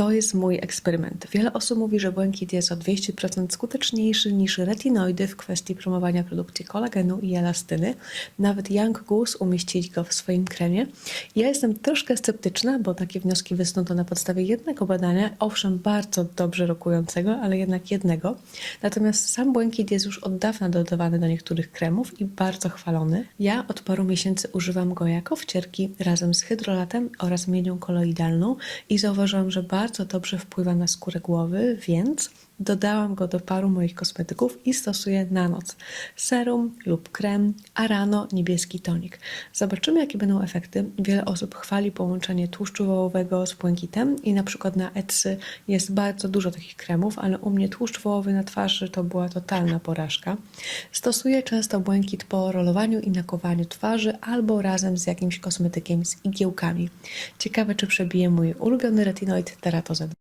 To jest mój eksperyment. Wiele osób mówi, że błękit jest o 200% skuteczniejszy niż retinoidy w kwestii promowania produkcji kolagenu i elastyny. Nawet Young Goose umieścili go w swoim kremie. Ja jestem troszkę sceptyczna, bo takie wnioski wysnuto na podstawie jednego badania, owszem bardzo dobrze rokującego, ale jednak jednego. Natomiast sam błękit jest już od dawna dodawany do niektórych kremów i bardzo chwalony. Ja od paru miesięcy używam go jako wcierki razem z hydrolatem oraz miedią koloidalną i zauważyłam, że bardzo dobrze wpływa na skórę głowy, więc dodałam go do paru moich kosmetyków i stosuję na noc. Serum lub krem, a rano niebieski tonik. Zobaczymy, jakie będą efekty. Wiele osób chwali połączenie tłuszczu wołowego z błękitem i na przykład na Etsy jest bardzo dużo takich kremów, ale u mnie tłuszcz wołowy na twarzy to była totalna porażka. Stosuję często błękit po rolowaniu i nakowaniu twarzy albo razem z jakimś kosmetykiem z igiełkami. Ciekawe, czy przebije mój ulubiony retinoid Teratozet.